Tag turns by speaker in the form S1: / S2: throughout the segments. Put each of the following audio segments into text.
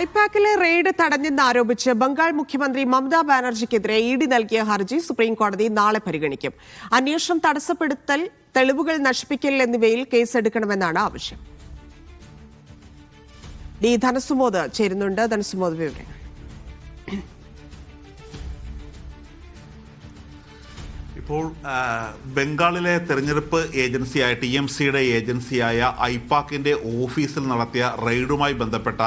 S1: ഐപാക്കിലെ raid തടഞ്ഞെന്നാരോപിച്ച് Bengal മുഖ്യമന്ത്രി Mamata ബാനർജിക്കെതിരെ E D നൽകിയ ഹർജി സുപ്രീംകോടതി നാളെ പരിഗണിക്കും. അന്വേഷണം തടസ്സപ്പെടുത്തൽ തെളിവുകൾ നശിപ്പിക്കൽ എന്നിവയിൽ കേസെടുക്കണമെന്നാണ് ആവശ്യം. ഡി ധനസുമോദ് ചേരുന്നുണ്ട്. ധനസുമോദ് വിവരങ്ങൾ.
S2: ഇപ്പോൾ ബംഗാളിലെ തെരഞ്ഞെടുപ്പ് ഏജൻസിയായ ടി എം സിയുടെ ഏജൻസിയായ ഐപാക്കിന്റെ ഓഫീസിൽ നടത്തിയ റെയ്ഡുമായി ബന്ധപ്പെട്ട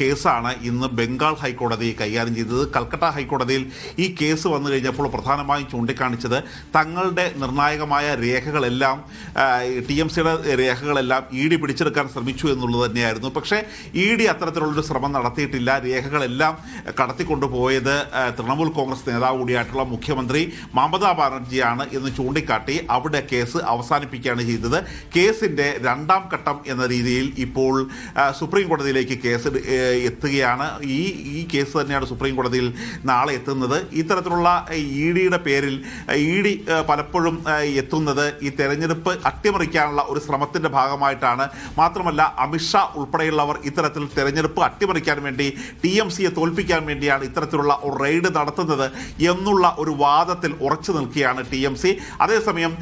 S2: കേസാണ് ഇന്ന് ബംഗാൾ ഹൈക്കോടതി കൈകാര്യം ചെയ്തത്. കൽക്കട്ട ഹൈക്കോടതിയിൽ ഈ കേസ് വന്നു കഴിഞ്ഞപ്പോൾ പ്രധാനമായും ചൂണ്ടിക്കാണിച്ചത് തങ്ങളുടെ നിർണായകമായ രേഖകളെല്ലാം ടി എം സിയുടെ രേഖകളെല്ലാം ഇ ഡി പിടിച്ചെടുക്കാൻ ശ്രമിച്ചു എന്നുള്ളത് തന്നെയായിരുന്നു. പക്ഷേ ഇ ഡി അത്തരത്തിലുള്ളൊരു ശ്രമം നടത്തിയിട്ടില്ല. രേഖകളെല്ലാം കടത്തിക്കൊണ്ടുപോയത് തൃണമൂൽ കോൺഗ്രസ് നേതാവ് കൂടിയായിട്ടുള്ള മുഖ്യമന്ത്രി മമതാ ബാനർജിയാണ് എന്ന് ചൂണ്ടിക്കാട്ടി അവിടെ കേസ് അവസാനിപ്പിക്കുകയാണ് ചെയ്തത്. കേസിന്റെ രണ്ടാം ഘട്ടം എന്ന രീതിയിൽ ഇപ്പോൾ സുപ്രീം കോടതിയിലേക്ക് കേസ് എത്തുകയാണ്. ഈ ഈ കേസ് തന്നെയാണ് സുപ്രീം കോടതിയിൽ നാളെ എത്തുന്നത്. ഇത്തരത്തിലുള്ള ഇ ഡിയുടെ പേരിൽ ഇ ഡി പലപ്പോഴും എത്തുന്നത് ഈ തെരഞ്ഞെടുപ്പ് അട്ടിമറിക്കാനുള്ള ഒരു ശ്രമത്തിന്റെ ഭാഗമായിട്ടാണ്. മാത്രമല്ല അമിത്ഷാ ഉൾപ്പെടെയുള്ളവർ ഇത്തരത്തിൽ തെരഞ്ഞെടുപ്പ് അട്ടിമറിക്കാൻ വേണ്ടി ടി എം സിയെ തോൽപ്പിക്കാൻ വേണ്ടിയാണ് ഇത്തരത്തിലുള്ള ഒരു റെയ്ഡ് നടത്തുന്നത് എന്നുള്ള ഒരു വാദത്തിൽ ഉറച്ചു നിൽക്കുകയാണ് ടി എം സി. അതേസമയം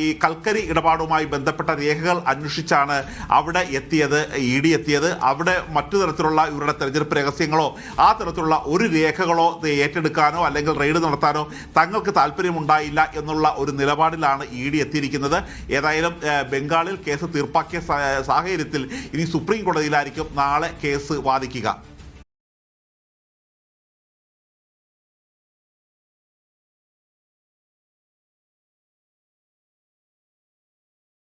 S2: ഈ കൽക്കരി ഇടപാടുമായി ബന്ധപ്പെട്ട രേഖകൾ അന്വേഷിച്ചാണ് അവിടെ എത്തിയത് ഇ ഡി എത്തിയത്. അവിടെ മറ്റു തരത്തിലുള്ള ഇവരുടെ തെരഞ്ഞെടുപ്പ് രഹസ്യങ്ങളോ ആ തരത്തിലുള്ള ഒരു രേഖകളോ ഏറ്റെടുക്കാനോ അല്ലെങ്കിൽ റെയ്ഡ് നടത്താനോ തങ്ങൾക്ക് താല്പര്യമുണ്ടായില്ല എന്നുള്ള ഒരു നിലപാടിലാണ് ഇ ഡി എത്തിയിരിക്കുന്നത്. ഏതായാലും ബംഗാളിൽ കേസ് തീർപ്പാക്കിയ സാഹചര്യത്തിൽ ഇനി സുപ്രീം കോടതിയിലായിരിക്കും നാളെ കേസ് വാദിക്കുക.